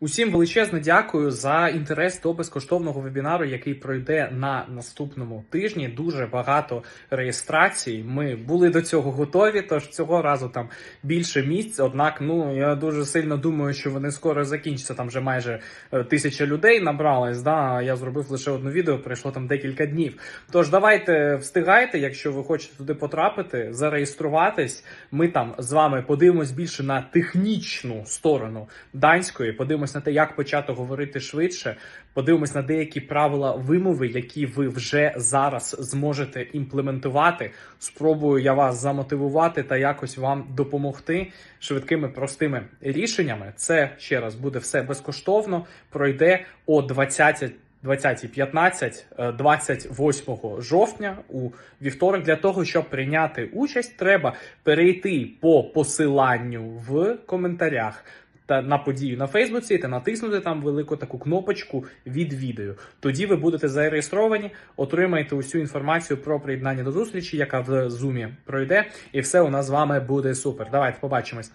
Усім величезне дякую за інтерес до безкоштовного вебінару, який пройде на наступному тижні. Дуже багато реєстрацій. Ми були до цього готові, тож цього разу там більше місць. Однак, ну я дуже сильно думаю, що вони скоро закінчаться. Там вже майже е, тисяча людей набралось. Да, я зробив лише одне відео, пройшло там декілька днів. Тож давайте встигайте, якщо ви хочете туди потрапити, зареєструватись. Ми там з вами подивимось більше на технічну сторону данської. Подивимось на те, як почати говорити швидше. Подивимось на деякі правила вимови, які ви вже зараз зможете імплементувати. Спробую я вас замотивувати та якось вам допомогти швидкими простими рішеннями. Це ще раз буде все безкоштовно. Пройде о 20 20.15 е, 28 жовтня у вівторок. Для того, щоб прийняти участь, треба перейти по посиланню в коментарях та на подію на Фейсбуці та натиснути там велику таку кнопочку відвідаю. Тоді ви будете зареєстровані, отримаєте усю інформацію про приєднання до зустрічі, яка в зумі пройде, і все у нас з вами буде супер. Давайте побачимось.